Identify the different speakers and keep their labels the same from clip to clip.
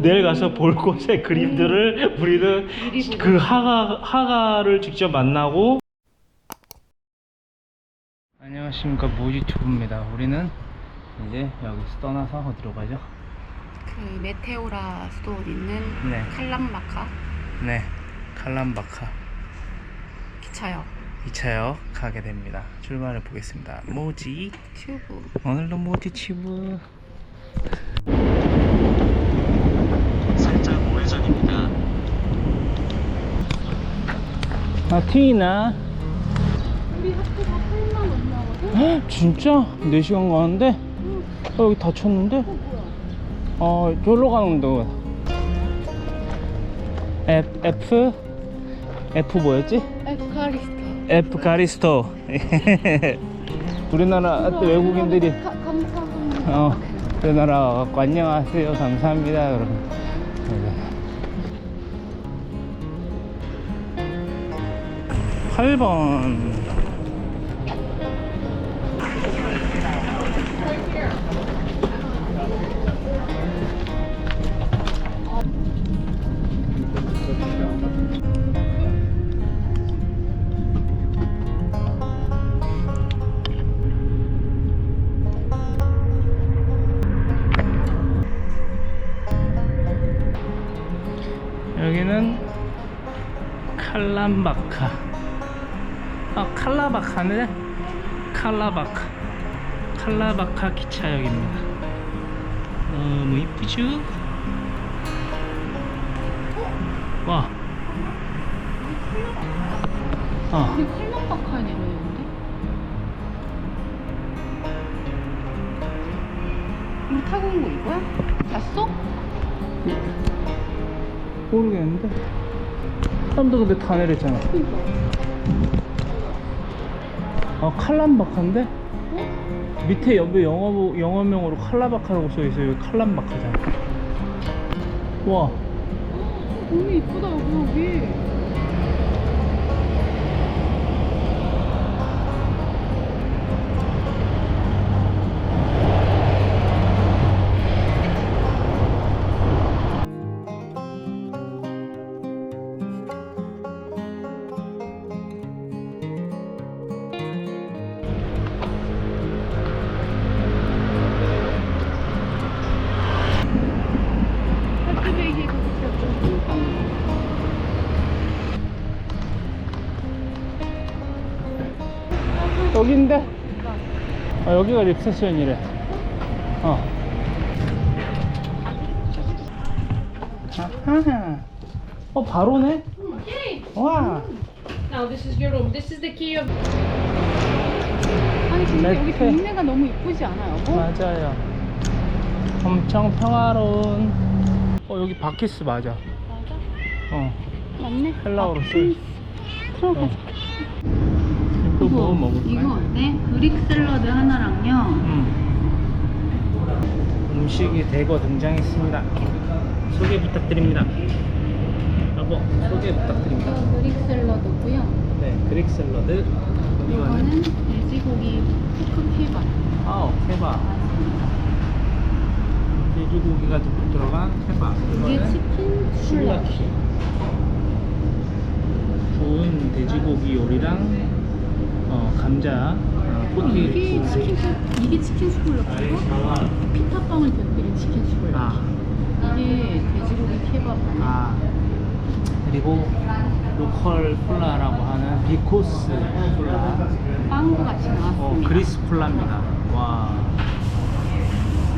Speaker 1: 내일 가서 볼 곳의 그림들을 우리는 그 하가 하가를 직접 만나고 안녕하십니까 모지튜브입니다. 우리는 이제 여기서 떠나서 어디로 가죠?
Speaker 2: 그 메테오라 스토어 있는
Speaker 1: 네.
Speaker 2: 칼람마카
Speaker 1: 네, 칼람바카
Speaker 2: 기차역
Speaker 1: 2차역 가게 됩니다. 출발해 보겠습니다. 모지
Speaker 2: 튜브
Speaker 1: 오늘도 모지 튜브
Speaker 3: 살짝 우회전입니다.
Speaker 1: 아 티나
Speaker 2: 우리 학교가 8만 원 나거든?
Speaker 1: 헉, 진짜? 4시간 가는데? 어, 여기 닫혔는데? 어, 저기로 가는 거. F, F, F 뭐였지?
Speaker 2: 에프카리스타
Speaker 1: F 가리스토. 우리나라 또 외국인들이
Speaker 2: 가- 감사합니다
Speaker 1: 어, 우리나라 와갖고 안녕하세요, 감사합니다. 그러면. 8번. 여기는 칼람바카 아 칼라바카네 칼라바카 칼라바카 기차역입니다 너무 이쁘죠? 와 어,
Speaker 2: 우리 칼람마카에 내려있는데? 우리 타고 온 거 이거야? 봤어?
Speaker 1: 모르겠는데 사람들 근데 다 내렸잖아
Speaker 2: 그니까
Speaker 1: 아 칼람바카인데? 밑에 옆에 영어, 영어명으로 칼라바카라고 써있어요. 여기 칼람바카잖아. 와.
Speaker 2: 너무 이쁘다 여기
Speaker 1: 여긴데? 아, 여기가 립세션이래. 어. 아하. 어, 바로네? 와.
Speaker 4: Now this is your room. This is the key of.
Speaker 2: 아니 근데 여기. 동네가 너무 이쁘지 않아 여보?
Speaker 1: 맞아요. 엄청 평화로운. 어, 여기 바키스 맞아.
Speaker 2: 맞아?
Speaker 1: 어.
Speaker 2: 맞네
Speaker 1: 헬라어로
Speaker 2: 아,
Speaker 1: 써있어.
Speaker 2: 들어가자
Speaker 1: 또 뭐 먹을까?
Speaker 2: 이거 어때? 그릭 샐러드 하나랑요
Speaker 1: 음. 음식이 대거 등장했습니다. 소개 부탁드립니다. 여보, 소개 부탁드립니다.
Speaker 2: 이거 그릭 샐러드고요
Speaker 1: 네, 그릭 샐러드.
Speaker 2: 이거는 돼지고기 포크 케밥
Speaker 1: 아우 케밥. 돼지고기가 듬뿍 들어간 케밥.
Speaker 2: 이게
Speaker 1: 이거는
Speaker 2: 치킨 슐라키.
Speaker 1: 구운 돼지고기 요리랑 어, 감자 어, 꼬티
Speaker 2: 이게 치킨 수- 이게 치킨 슈플라키고 피타빵을 곁들인 치킨 슈플라키
Speaker 1: 아,
Speaker 2: 이게 돼지고기 케밥
Speaker 1: 아 그리고 로컬 콜라라고 하는 비코스 콜라.
Speaker 2: 빵도 같이
Speaker 1: 어,
Speaker 2: 나왔습니다.
Speaker 1: 그리스 콜라입니다. 와.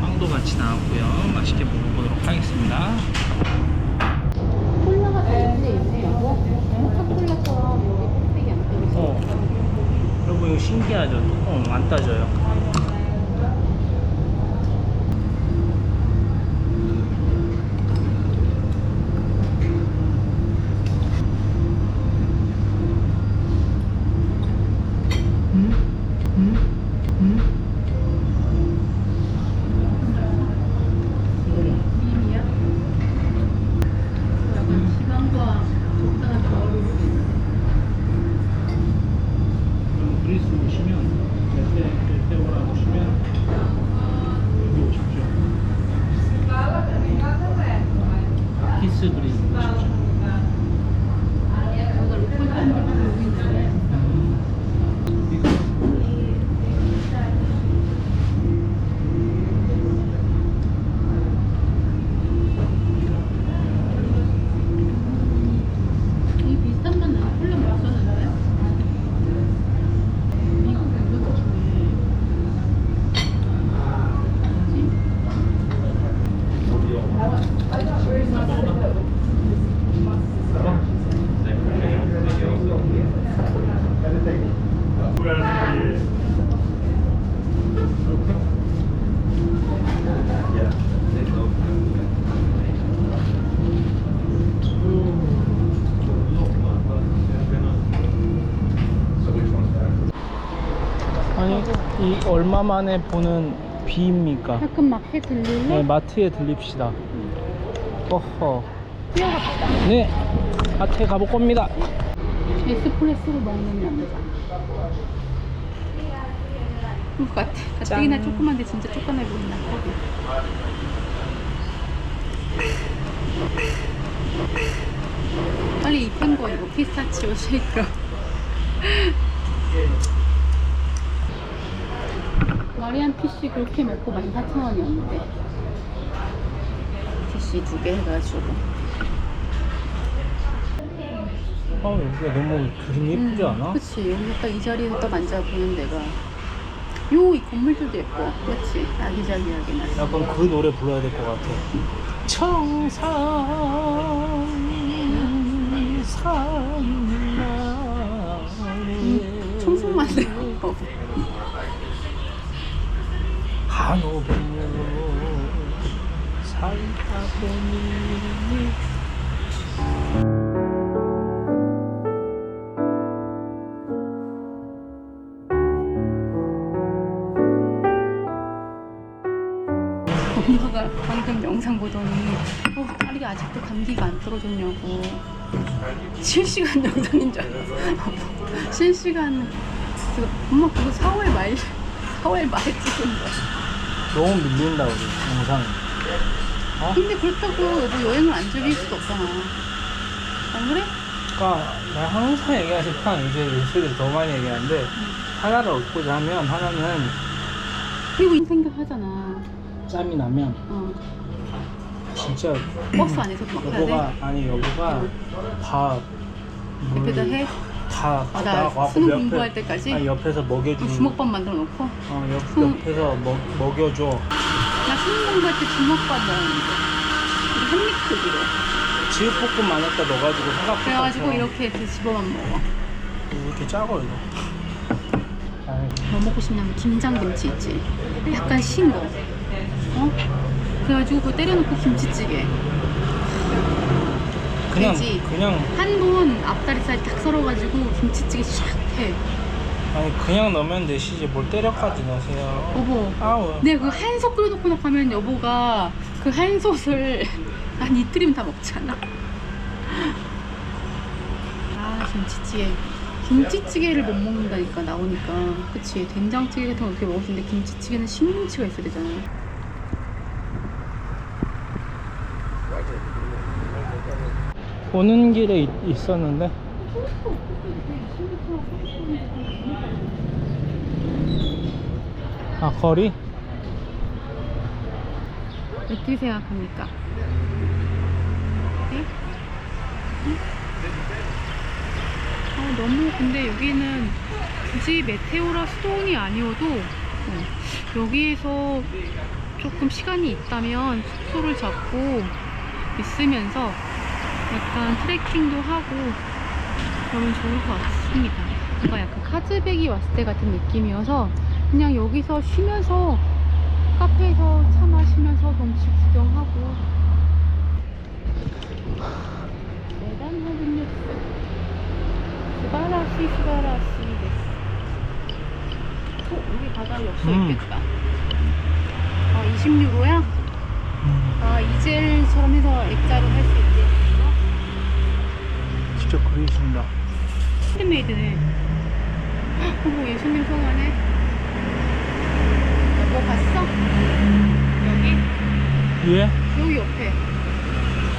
Speaker 1: 빵도 같이 나왔고요. 맛있게 먹어보도록 하겠습니다.
Speaker 2: 콜라가 다른데 있네 여보 코카콜라처럼 여기 껍데기 안 떨어져
Speaker 1: 어. 여러분 이거 신기하죠. 뚜껑 안 따져요 음? 음? 음?
Speaker 2: 미미야? 약간 지방과 적당한 조화를
Speaker 1: 그럼 그리스 오시면 절대 절대 피스 그림.
Speaker 2: 여기가 로컬 사람들 모고 있는데 이 비슷한 맛 나는 콜라 못 썼는데 미국 이렇게 중에
Speaker 1: 아니 이 얼마 만에 보는 비입니까?
Speaker 2: 가끔 들릴래?
Speaker 1: 네, 마트에 들립시다. 어허.
Speaker 2: 뛰어갑시다
Speaker 1: 네, 마트에 가볼 겁니다.
Speaker 2: 에스프레소를 먹는 남자. 그거 같아. 가뜩이나
Speaker 1: 짠.
Speaker 2: 조그만데 진짜 조그만해 보인다 컵이 빨리 이쁜 거 이거 피스타치오 쉐이크 마리안 피쉬 그렇게 먹고 14,000원이었는데. 피쉬 두 개 해가지고
Speaker 1: 아 여기가 너무 그림 예쁘지 않아?
Speaker 2: 음, 그치. 여기 딱이 자리에서 딱 앉아 보는 데가 요 이 건물들도 예뻐. 그렇지 아기자기하게 나
Speaker 1: 약간 그 노래 불러야 될 것 같아. 청산 산나에
Speaker 2: 청소만 해요
Speaker 1: 한오백 살다 보니
Speaker 2: 감기가 안 떨어졌냐고. 실시간 영상인 줄 알았어. 실시간 그, 엄마 그거 4월 말 4월 말 찍은 거야.
Speaker 1: 너무 밀린다 우리 영상. 어?
Speaker 2: 근데 그렇다고 여보 여행을 안 즐길 수도 없잖아. 안 그래?
Speaker 1: 그러니까 내가 항상 얘기하지만 이제 요새 더 많이 얘기하는데 하나를 얻고자 하면 하나는
Speaker 2: 그리고 생각하잖아.
Speaker 1: 짬이 나면
Speaker 2: 어,
Speaker 1: 진짜
Speaker 2: 버스 안에서도 막 해야
Speaker 1: 여보가
Speaker 2: 돼?
Speaker 1: 아니 여보가 다 물-
Speaker 2: 옆에다 해?
Speaker 1: 다
Speaker 2: 아, 나
Speaker 1: 나가고
Speaker 2: 수능
Speaker 1: 옆에-
Speaker 2: 공부할 때까지?
Speaker 1: 아니, 옆에서 먹여주는
Speaker 2: 주먹밥 만들어 놓고
Speaker 1: 어, 옆,
Speaker 2: 응.
Speaker 1: 옆에서 먹, 먹여줘
Speaker 2: 나 수능 공부할 때 주먹밥 먹었는데 우리 한입 크기로
Speaker 1: 지읒볶음 많았다 넣어가지고 삼각김밥
Speaker 2: 그래가지고 이렇게 집어만 먹어
Speaker 1: 이렇게 짜고 이거 아이,
Speaker 2: 뭐 먹고 싶냐면 김장김치 있지 약간 신 거. 어? 그래가지고 그거 때려놓고 김치찌개.
Speaker 1: 그냥
Speaker 2: 돼지.
Speaker 1: 그냥.
Speaker 2: 한 번 앞다리살 딱 썰어가지고 김치찌개 샥해.
Speaker 1: 아니 그냥 넣으면 되시지. 뭘 때려까지 넣으세요.
Speaker 2: 여보
Speaker 1: 아우.
Speaker 2: 내가 그 한솥 끓여놓고 나가면 여보가 그 한솥을 한 이틀이면 다 먹잖아. 아 김치찌개. 김치찌개를 못 먹는다니까 나오니까. 그치. 된장찌개 같은 거 어떻게 먹을 있는데 김치찌개는 신김치가 있어야 되잖아
Speaker 1: 오는 길에 있, 있었는데 아 거리?
Speaker 2: 어떻게 생각합니까? 네? 응? 아, 너무 근데 여기는 굳이 메테오라 수도원이 아니어도 어, 여기에서 조금 시간이 있다면 숙소를 잡고 있으면서 약간 트레킹도 하고 그러면 좋을 것 같습니다. 뭔가 약간 카즈백이 왔을 때 같은 느낌이어서 그냥 여기서 쉬면서 카페에서 차 마시면서 경치 구경하고 대단하군요. 스바라시 스바라시 데스. 어, 여기 바다 역시
Speaker 1: 음.
Speaker 2: 있겠다. 아, 20유로야? 아, 이젤처럼 해서 액자로 할 수 있게.
Speaker 1: 여기 있습니다.
Speaker 2: 핸드메이드네. 어머 예수님 성 안에. 여보 봤어? 여기?
Speaker 1: 예?
Speaker 2: 여기 옆에.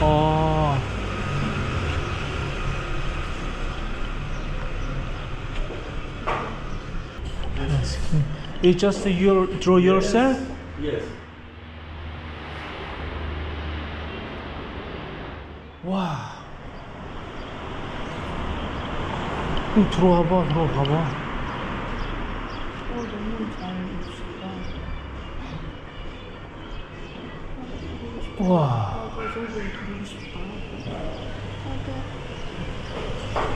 Speaker 1: 어. 이 just your, draw yourself?
Speaker 5: Yes.
Speaker 1: 와. Wow. 럼 들어와 봐, 들어와 봐.
Speaker 2: 어, 너무 잘 해주신다.
Speaker 1: 와.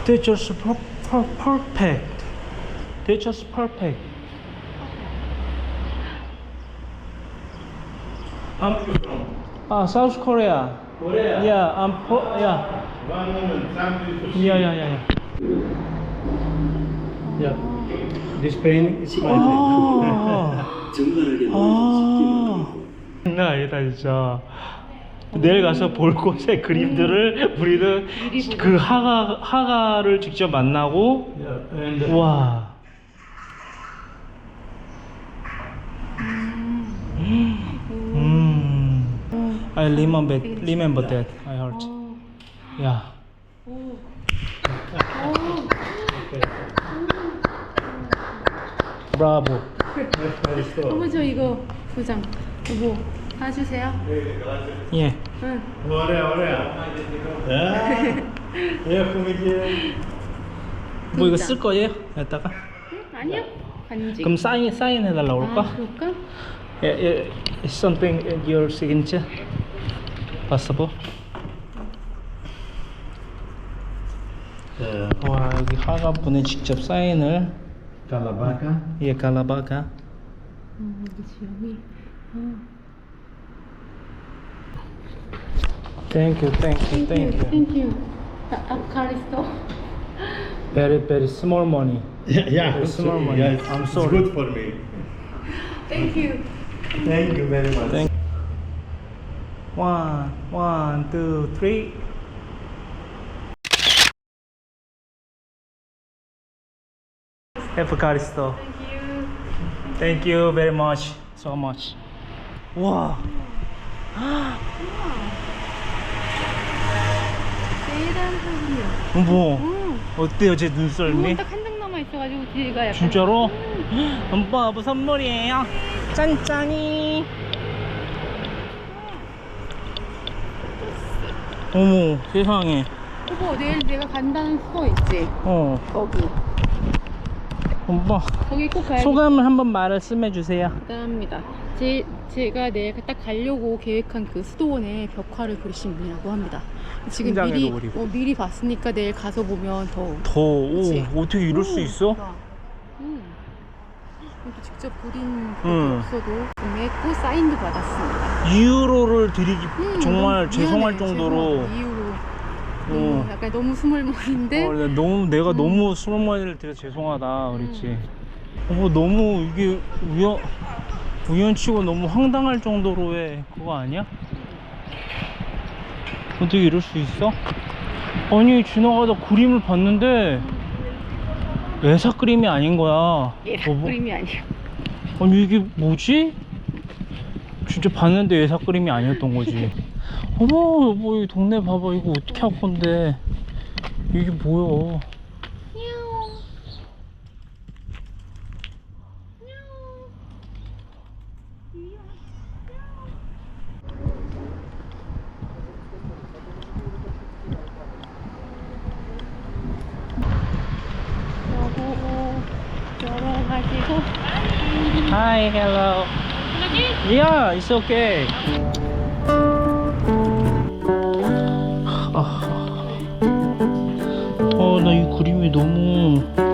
Speaker 1: They're just per, per, perfect. They're just perfect. I'm uh, South Korea.
Speaker 5: Korea.
Speaker 1: Yeah, I'm po- yeah. Yeah, yeah, yeah, yeah.
Speaker 5: Yeah. This pain is my
Speaker 1: 아.
Speaker 6: 정갈하게
Speaker 1: 아. 장난 아니다 진짜. 내일 가서 볼 곳의 그림들을 우리는 그 하가 하가를 직접 만나고
Speaker 5: Yeah, and
Speaker 1: 와. 음. I remember remember that. I heard. Yeah. 브라보.
Speaker 2: 어머 저 이거 도장 이거 사주세요.
Speaker 1: 예.
Speaker 2: 응.
Speaker 5: Korea, Korea. Yeah. Yeah, comedian.
Speaker 1: 뭐 이거 쓸 거예요? 여기다가?
Speaker 2: 아니요. 간지.
Speaker 1: 그럼 사인 사인해 달라고
Speaker 2: 아,
Speaker 1: 그럴까?
Speaker 2: 그럴까?
Speaker 1: 예, 예, something in your signature possible?
Speaker 5: Uh,
Speaker 1: 와 여기 하가 분이 직접 사인을
Speaker 5: Kalabaka.
Speaker 1: 예 갈라바가
Speaker 2: 음, 여기 지영이. 어.
Speaker 1: Thank you, thank you, thank you.
Speaker 2: Thank you. 아, 아카리스토.
Speaker 1: Very very small money.
Speaker 5: Yeah, yeah.
Speaker 1: It's small money.
Speaker 5: Yeah, it's,
Speaker 1: I'm
Speaker 5: it's
Speaker 1: sorry.
Speaker 5: good for me.
Speaker 2: Thank you.
Speaker 5: Thank you very much.
Speaker 1: Thank- One, one, two, three. 에프카리스토.
Speaker 2: Thank you.
Speaker 1: Very much, so much. 와,
Speaker 2: 세단 사진이요.
Speaker 1: 어머,
Speaker 2: 응.
Speaker 1: 어때요 제 눈썰미?
Speaker 2: 딱 한 장 남아 있어가지고 뒤가 약간.
Speaker 1: 진짜로? 오빠 뭐 선물이에요? 짠짠이. 어머, 세상에.
Speaker 2: 오빠 내일 내가 간다는 스토어 있지?
Speaker 1: 어,
Speaker 2: 거기.
Speaker 1: 오빠
Speaker 2: 거기 꼭 가야
Speaker 1: 소감을 한번 말씀해 주세요.
Speaker 2: 합니다. 제, 제가 내일 딱 가려고 계획한 그 수도원의 벽화를 그리신 분이라고 합니다. 지금
Speaker 1: 심장에도
Speaker 2: 미리
Speaker 1: 그리고.
Speaker 2: 어, 미리 봤으니까 내일 가서 보면 더.
Speaker 1: 더, 오,
Speaker 2: 그치?
Speaker 1: 어떻게 이럴 수 있어?
Speaker 2: 응. 이렇게 직접 그린
Speaker 1: 응.
Speaker 2: 그 없어도 구매했고 사인도 받았습니다.
Speaker 1: 2유로를 드리기
Speaker 2: 음,
Speaker 1: 정말
Speaker 2: 너무
Speaker 1: 죄송할
Speaker 2: 미안해,
Speaker 1: 정도로
Speaker 2: 죄송하다. 이유로
Speaker 1: 어.
Speaker 2: 너무 약간 너무 스물머리인데
Speaker 1: 어, 나 너무 내가 너무 수많이를 드려 죄송하다 그랬지. 어, 너무 이게 우연 우연치고 너무 황당할 정도로의 그거 아니야? 어떻게 이럴 수 있어? 아니 지나가다 그림을 봤는데 외사 그림이 아닌 거야.
Speaker 2: 예사
Speaker 1: 어, 뭐-
Speaker 2: 그림이 아니야.
Speaker 1: 아니 이게 뭐지? 진짜 봤는데 외사 그림이 아니었던 거지. 어머 여보 이 동네 봐봐 이거 어떻게 할 건데 이게 뭐야? Hi, hello. Yeah, it's okay. 너무